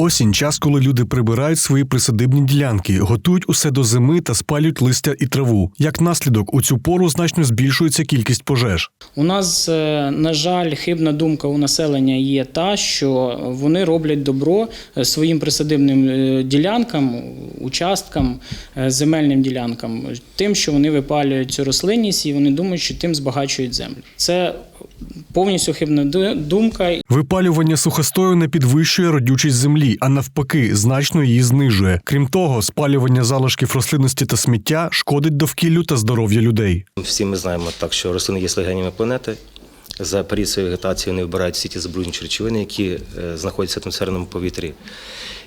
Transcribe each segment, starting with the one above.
Осінь час, коли люди прибирають свої присадибні ділянки, готують усе до зими та спалюють листя і траву. Як наслідок, у цю пору значно збільшується кількість пожеж. У нас, е, на жаль, хибна думка у населення є та, що вони роблять добро е, своїм присадибним е, ділянкам, участкам, земельним ділянкам, тим, що вони випалюють цю рослинність, і вони думають, що тим збагачують землю. Це повністю хибна думка. Випалювання сухостою не підвищує родючість землі, а навпаки, значно її знижує. Крім того, спалювання залишків рослинності та сміття шкодить довкіллю та здоров'ю людей. Всі ми знаємо так, що рослини є легенями планети. За період своєї вегетації вони вбирають всі ті забруднюючі речовини, які е, знаходяться в атмосферному повітрі.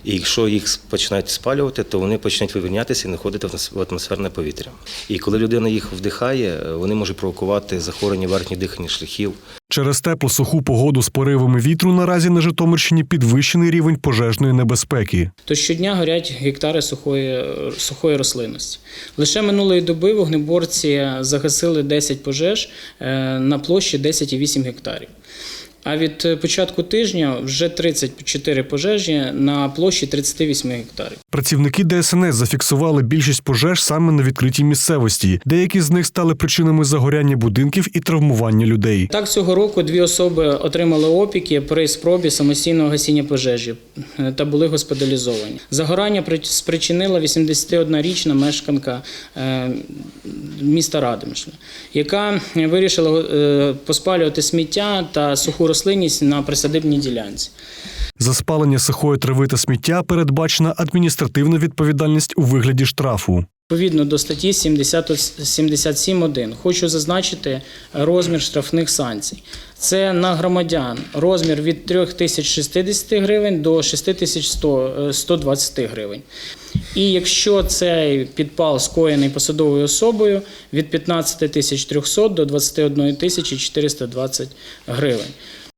І якщо їх починають спалювати, то вони почнуть вивільнятися і находити в атмосферне повітря. І коли людина їх вдихає, е, вони можуть провокувати захворювання верхніх дихальних шляхів, Через теплу суху погоду з поривами вітру наразі на Житомирщині підвищений рівень пожежної небезпеки. То щодня горять гектари сухої, сухої рослинності. Лише минулої доби вогнеборці загасили 10 пожеж е, на площі 10,8 гектарів. А від е, початку тижня вже 34 пожежі на площі 38 гектарів. Працівники ДСНС зафіксували більшість пожеж саме на відкритій місцевості. Деякі з них стали причинами загоряння будинків і травмування людей. Так, цього року дві особи отримали опіки при спробі самостійного гасіння пожежі е, та були госпіталізовані. Загорання при- спричинила 81-річна мешканка е, міста Радимишля, яка вирішила поспалювати сміття та суху рослинність на присадибній ділянці. За спалення сухої трави та сміття передбачена адміністративна відповідальність у вигляді штрафу. Відповідно до статті 70 77.1 хочу зазначити розмір штрафних санкцій. Це на громадян розмір від 3060 гривень до 6120 гривень. І якщо цей підпал скоєний посадовою особою від 15300 до 21420 гривень.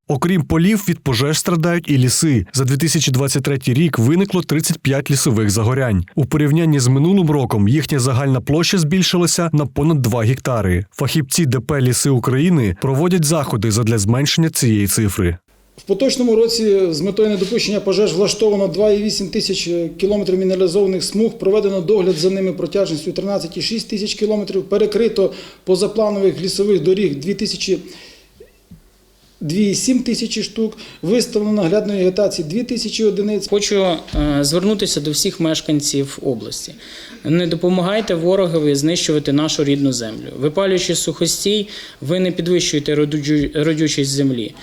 Окрім полів, від пожеж страдають і ліси. За 2023 рік виникло 35 лісових загорянь. У порівнянні з минулим роком їхня загальна площа збільшилася на понад 2 гектари. Фахівці ДП Ліси України проводять заходи задля зменшення цієї цифри. В поточному році з метою недопущення пожеж влаштовано 2,8 тисяч кілометрів мінералізованих смуг, проведено догляд за ними протяжністю 13,6 тисяч кілометрів, перекрито позапланових лісових доріг 2 тисячі 2,7 тисячі штук, виставлено наглядної вегетації 2 тисячі одиниць. Хочу е, звернутися до всіх мешканців області. Не допомагайте ворогові знищувати нашу рідну землю. Випалюючи сухостій, ви не підвищуєте родючість землі.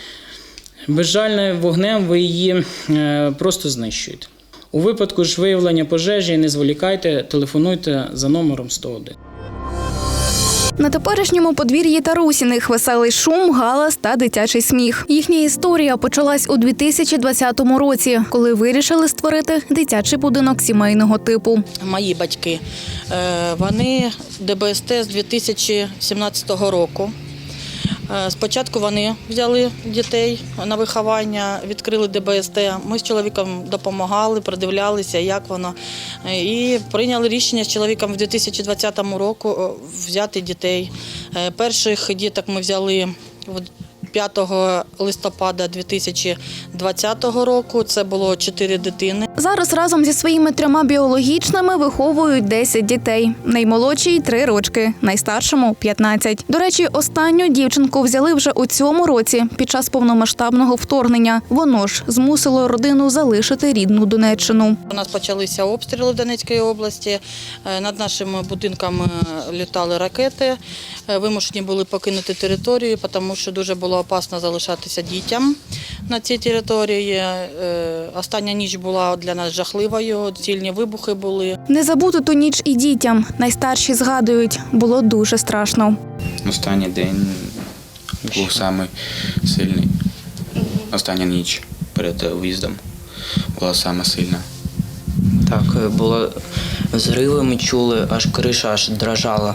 Безжальним вогнем ви її е, просто знищуєте. У випадку ж виявлення пожежі не зволікайте, телефонуйте за номером 101. На теперішньому подвір'ї Тарусіних веселий шум, галас та дитячий сміх. Їхня історія почалась у 2020 році, коли вирішили створити дитячий будинок сімейного типу. мої батьки. Е, Вони ДБСТ з 2017 року. Е, Спочатку вони взяли дітей на виховання, відкрили ДБСТ. Ми з чоловіком допомагали, придивлялися, як воно. Е, І прийняли рішення з чоловіком в 2020 року взяти дітей. Е, Перших діток ми взяли 5 листопада 2020 року. Це було 4 дитини. Зараз разом зі своїми трьома біологічними виховують 10 дітей. Наймолодшій 3 рочки, найстаршому 15. До речі, останню дівчинку взяли вже у цьому році під час повномасштабного вторгнення. Воно ж змусило родину залишити рідну Донеччину. У нас почалися обстріли в Донецькій області. Е, Над нашими будинками літали ракети. Е, Вимушені були покинути територію, тому що дуже було опасно залишатися дітям на цій території. Е, Остання ніч була для нас жахливою, цільні вибухи були. Не забути ту ніч і дітям. Найстарші згадують, було дуже страшно. Останній день був самий сильний. Остання ніч перед виїздом була саме сильна. Так, е, було зриви, ми чули, аж криша аж дрожала.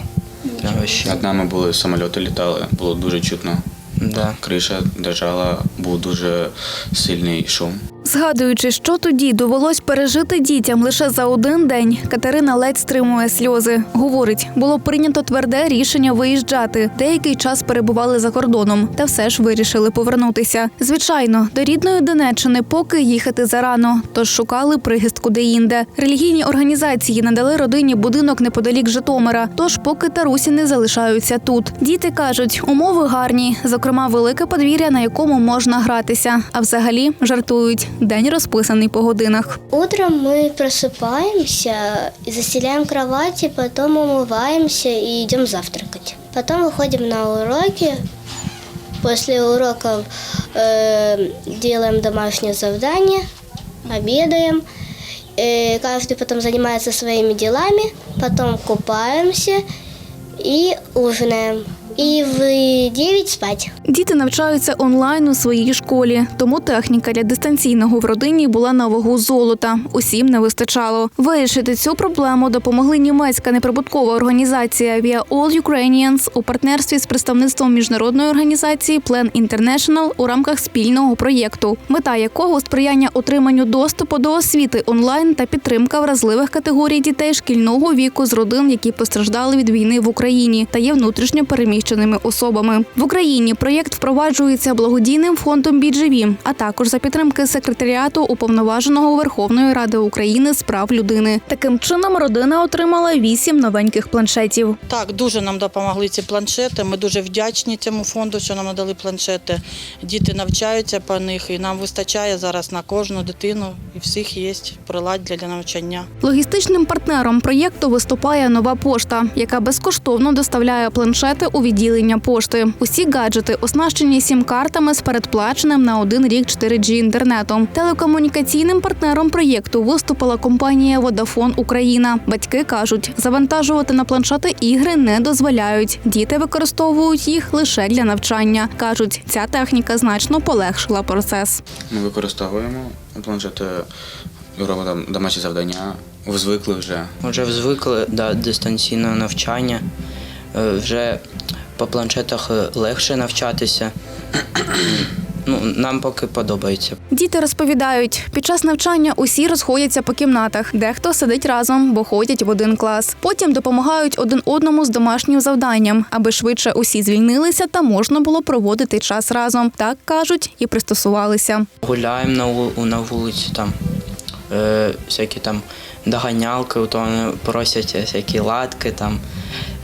Над нами були самольоти літали, було дуже чутно. Да. Криша держала, був дуже сильний шум. Згадуючи, що тоді довелось пережити дітям лише за один день, Катерина ледь стримує сльози. Говорить, було прийнято тверде рішення виїжджати. Деякий час перебували за кордоном, та все ж вирішили повернутися. Звичайно, до рідної Донеччини поки їхати зарано, тож шукали прихистку деінде. Релігійні організації надали родині будинок неподалік Житомира. Тож поки тарусіни залишаються тут. Діти кажуть, умови гарні, зокрема, велике подвір'я, на якому можна гратися. А взагалі жартують, день розписаний по годинах. Утром мы просыпаемся, и застеляем кровати, потом умываемся и идем завтракать. Потом выходим на уроки. После уроков э, делаем домашнее задание, обедаем. Э, каждый потом занимается своими делами, потом купаемся и ужинаем. И в 9 спать. Діти навчаються онлайн у своїй школі, тому техніка для дистанційного в родині була на вагу золота. Усім не вистачало. Вирішити цю проблему допомогли німецька неприбуткова організація Via All Ukrainians у партнерстві з представництвом міжнародної організації Plan International у рамках спільного проєкту, мета якого сприяння отриманню доступу до освіти онлайн та підтримка вразливих категорій дітей шкільного віку з родин, які постраждали від війни в Україні та є внутрішньо переміщеними особами. В Україні проєкт впроваджується благодійним фондом «Біджеві», а також за підтримки секретаріату уповноваженого Верховної Ради України з прав людини. Таким чином родина отримала вісім новеньких планшетів. Так, дуже нам допомогли ці планшети. Ми дуже вдячні цьому фонду, що нам надали планшети. Діти навчаються по них, і нам вистачає зараз на кожну дитину. І всіх є приладдя для навчання. Логістичним партнером проєкту виступає нова пошта, яка безкоштовно доставляє планшети у відділення пошти. Усі гаджети оснащені сім-картами з передплаченим на один рік 4G інтернетом. Телекомунікаційним партнером проєкту виступила компанія Vodafone Україна. Батьки кажуть, завантажувати на планшети ігри не дозволяють. Діти використовують їх лише для навчання. кажуть, ця техніка значно полегшила процес. Ми використовуємо планшети, робимо там домашні завдання, звикли вже. Вже звикли до дистанційного навчання. Е, Вже по планшетах е, легше навчатися. Ну, нам поки подобається. Діти розповідають, під час навчання усі розходяться по кімнатах, дехто сидить разом, бо ходять в один клас. Потім допомагають один одному з домашнім завданням, аби швидше усі звільнилися та можна було проводити час разом. Так кажуть і пристосувалися. Гуляємо на, на вулиці, там е, всякі там доганялки, то вони просять всякі латки, там,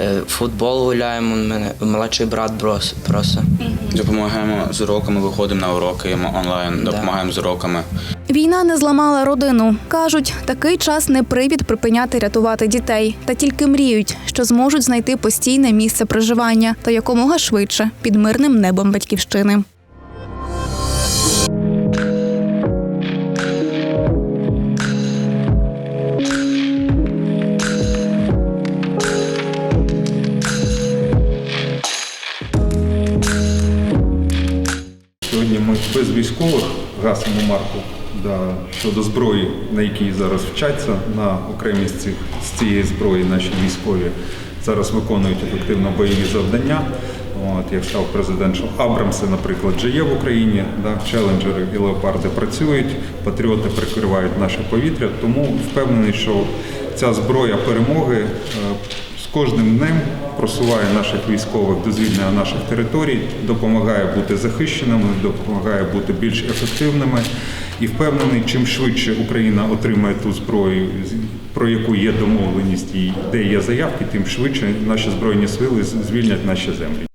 е, футбол гуляємо. Мене молодший брат брос, просить. Допомагаємо з уроками, виходимо на уроки онлайн, Да. допомагаємо з уроками. Війна не зламала родину. кажуть, такий час не привід припиняти рятувати дітей, та тільки мріють, що зможуть знайти постійне місце проживання та якомога швидше під мирним небом батьківщини. Гасимо марку да, щодо зброї, на якій зараз вчаться на окремість з цієї зброї наші військові зараз виконують ефективно бойові завдання. От, як сказав президент, що Абрамси, наприклад, вже є в Україні, да, челенджери і леопарди працюють, патріоти прикривають наше повітря. Тому впевнений, що ця зброя перемоги е, кожним днем просуває наших військових до звільнення наших територій, допомагає бути захищеними, допомагає бути більш ефективними. І впевнений, чим швидше Україна отримає ту зброю, про яку є домовленість і де є заявки, тим швидше наші збройні сили звільнять наші землі.